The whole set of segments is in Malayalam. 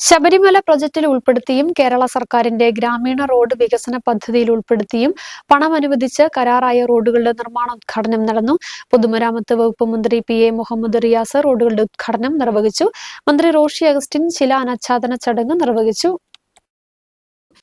ശബരിമല പ്രൊജക്റ്റിൽ ഉൾപ്പെടുത്തിയും കേരള സർക്കാരിന്റെ ഗ്രാമീണ റോഡ് വികസന പദ്ധതിയിൽ ഉൾപ്പെടുത്തിയും പണം അനുവദിച്ച് കരാറായ റോഡുകളുടെ നിർമ്മാണോദ്ഘാടനം നടന്നു. പൊതുമരാമത്ത് വകുപ്പ് മന്ത്രി പി എ മുഹമ്മദ് റിയാസ് റോഡുകളുടെ ഉദ്ഘാടനം നിർവഹിച്ചു. മന്ത്രി റോഷി അഗസ്റ്റിൻ ശില അനാച്ഛാദന ചടങ്ങ് നിർവഹിച്ചു.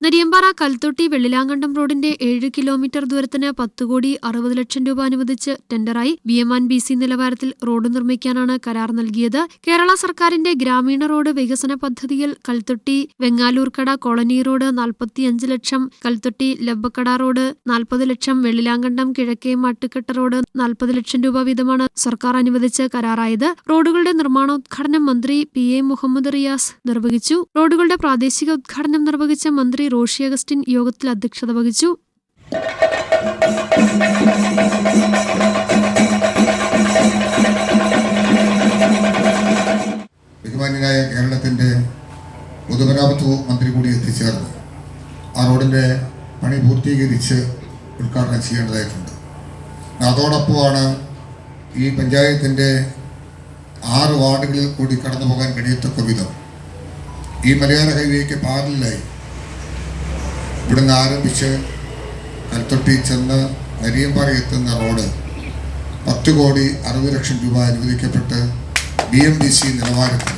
നെരിയമ്പാറ കൽത്തൊട്ടി വെള്ളിലാങ്കണ്ടം റോഡിന്റെ ഏഴ് കിലോമീറ്റർ ദൂരത്തിന് പത്ത് കോടി അറുപത് ലക്ഷം രൂപ അനുവദിച്ച് ടെൻഡറായി B M and B C നിലവാരത്തിൽ റോഡ് നിർമ്മിക്കാനാണ് കരാർ നൽകിയത്. കേരള സർക്കാരിന്റെ ഗ്രാമീണ റോഡ് വികസന പദ്ധതിയിൽ കൽത്തൊട്ടി വെങ്ങാലൂർക്കട കോളനി റോഡ് നാൽപ്പത്തിയഞ്ച് ലക്ഷം കൽത്തൊട്ടി ലബ്ബക്കട റോഡ് നാൽപ്പത് ലക്ഷം വെള്ളിലാങ്കണ്ടം കിഴക്കേ മാട്ടുകെട്ട റോഡ് നാൽപ്പത് ലക്ഷം രൂപ വീതമാണ് സർക്കാർ അനുവദിച്ച് കരാറായത്. റോഡുകളുടെ നിർമ്മാണോദ്ഘാടനം മന്ത്രി പി എ മുഹമ്മദ് റിയാസ് നിർവഹിച്ചു. റോഡുകളുടെ പ്രാദേശിക ഉദ്ഘാടനം നിർവഹിച്ച മന്ത്രി റോഷി അഗസ്റ്റിൻ യോഗത്തിൽ അധ്യക്ഷത വഹിച്ചു. ബഹുമാന്യനായ കേരളത്തിന്റെ പൊതുമരാമത്ത് മന്ത്രി കൂടി എത്തിച്ചേർന്നു ആ റോഡിന്റെ പണി പൂർത്തീകരിച്ച് ഉദ്ഘാടനം ചെയ്യേണ്ടതായിട്ടുണ്ട്. അതോടൊപ്പമാണ് ഈ പഞ്ചായത്തിന്റെ ആറ് വാർഡുകളിൽ കൂടി കടന്നു പോകാൻ കഴിയത്തക്ക വിധം ഈ മലയാള ഹൈവേക്ക് പാരലായി ഇവിടുന്ന് ആരംഭിച്ച് കൽത്തൊട്ടി ചെന്ന് നരിയമ്പാറ എത്തുന്ന റോഡ് പത്ത് കോടി അറുപത് ലക്ഷം രൂപ അനുവദിക്കപ്പെട്ട് ബി എം ഡി സി നിലവാരത്തിൽ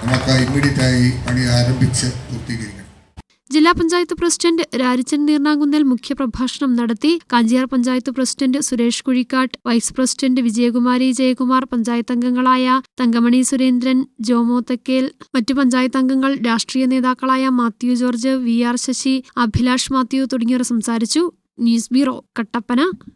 നമുക്ക് ഇമ്മീഡിയറ്റായി പണി ആരംഭിച്ച് പൂർത്തീകരിക്കണം. ജില്ലാ പഞ്ചായത്ത് പ്രസിഡന്റ് രാരിച്ചൻ നീർണാകുന്നൽ മുഖ്യപ്രഭാഷണം നടത്തി Kanchiyar panchayat president Suresh Kuzhikattu vice president Vijayakumari Jayakumar panchayat അംഗങ്ങളായ തങ്കമണി സുരേന്ദ്രൻ ജോമോ തക്കേൽ മറ്റു പഞ്ചായത്ത് അംഗങ്ങൾ രാഷ്ട്രീയ നേതാക്കളായ Mathew George V R Sasi Abhilash Mathew തുടങ്ങിയവർ സംസാരിച്ചു. News bureau Kattappana.